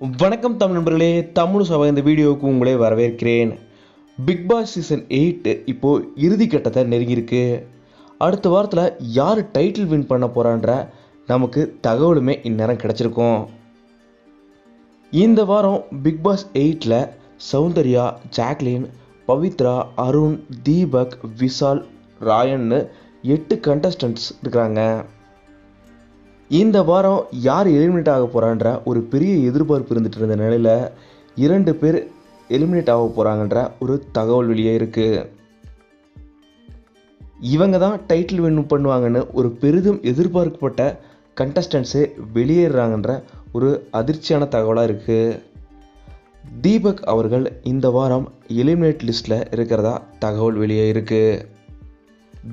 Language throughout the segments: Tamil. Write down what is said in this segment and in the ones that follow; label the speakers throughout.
Speaker 1: வணக்கம் தமிழ் நண்பர்களே தமிழ் சபை இந்த வீடியோவுக்கு உங்களை வரவேற்கிறேன். பிக் பாஸ் சீசன் எயிட்டு இப்போது இறுதி கட்டத்தை நெருங்கியிருக்கு. அடுத்த வாரத்தில் யார் டைட்டில் வின் பண்ண போகிறான்ற நமக்கு தகவலுமே இந்நேரம் கிடச்சிருக்கும். இந்த வாரம் பிக் பாஸ் எயிட்டில் சௌந்தர்யா ஜாக்லின் பவித்ரா அருண் தீபக் விஷால் ராயன்னு எட்டு கண்டஸ்டன்ட்ஸ் இருக்கிறாங்க. இந்த வாரம் யார் எலிமினேட் ஆக போகிறான்ற ஒரு பெரிய எதிர்பார்ப்பு இருந்துட்டு இருந்த நிலையில் இரண்டு பேர் எலிமினேட் ஆக போகிறாங்கன்ற ஒரு தகவல் வெளியே இருக்குது இவங்க தான் டைட்டில் வின் பண்ணுவாங்கன்னு ஒரு பெரிதும் எதிர்பார்க்கப்பட்ட கண்டஸ்டன்ஸு வெளியேறாங்கன்ற ஒரு அதிர்ச்சியான தகவலாக இருக்குது தீபக் அவர்கள் இந்த வாரம் எலிமினேட் லிஸ்ட்டில் இருக்கிறதா தகவல் வெளியே இருக்குது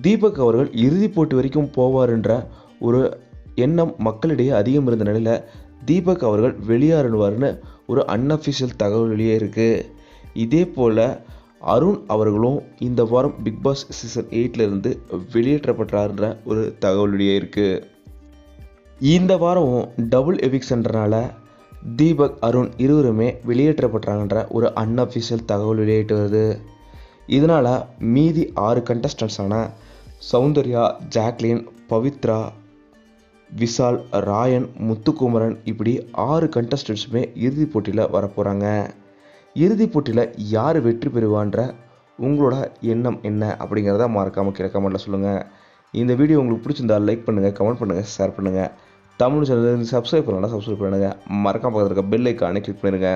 Speaker 1: தீபக் அவர்கள் இறுதிப் போட்டி வரைக்கும் போவாருன்ற ஒரு எண்ணம் மக்களிடையே அதிகம் இருந்த நிலையில் தீபக் அவர்கள் வெளியேறுவார்னு ஒரு அன்அஃபிஷியல் தகவல் வெளியே இருக்குது இதே போல் அருண் அவர்களும் இந்த வாரம் பிக் பாஸ் சீசன் எயிட்லேருந்து வெளியேற்றப்பட்டார்ன்ற ஒரு தகவல் வெளியே இருக்குது இந்த வாரம் டபுள் எவிக்ஷன்றனால தீபக் அருண் இருவருமே வெளியேற்றப்பட்டாங்கன்ற ஒரு அன்அஃபிஷியல் தகவல் வெளியிட்டு வருது. இதனால் மீதி ஆறு கண்டஸ்டன்ஸான சௌந்தர்யா ஜாக்லின் பவித்ரா விஷால் ராயன் முத்துக்குமரன் இப்படி ஆறு கண்டஸ்டன்ஸுமே இறுதிப் போட்டியில் வரப்போகிறாங்க இறுதிப் போட்டியில் யார் வெற்றி பெறுவான்ற உங்களோட எண்ணம் என்ன அப்படிங்கிறத மறக்காமல் கீழே கமெண்ட்டில் சொல்லுங்கள் இந்த வீடியோ உங்களுக்கு பிடிச்சிருந்தால் லைக் பண்ணுங்கள் கமெண்ட் பண்ணுங்கள் ஷேர் பண்ணுங்கள் தமிழ் சேனல் சப்ஸ்கிரைப் பண்ணலாம் சப்ஸ்கிரைப் பண்ணுங்கள் மறக்காம பக்கத்தில் இருக்க பெல் ஐக்கானே கிளிக் பண்ணிடுங்க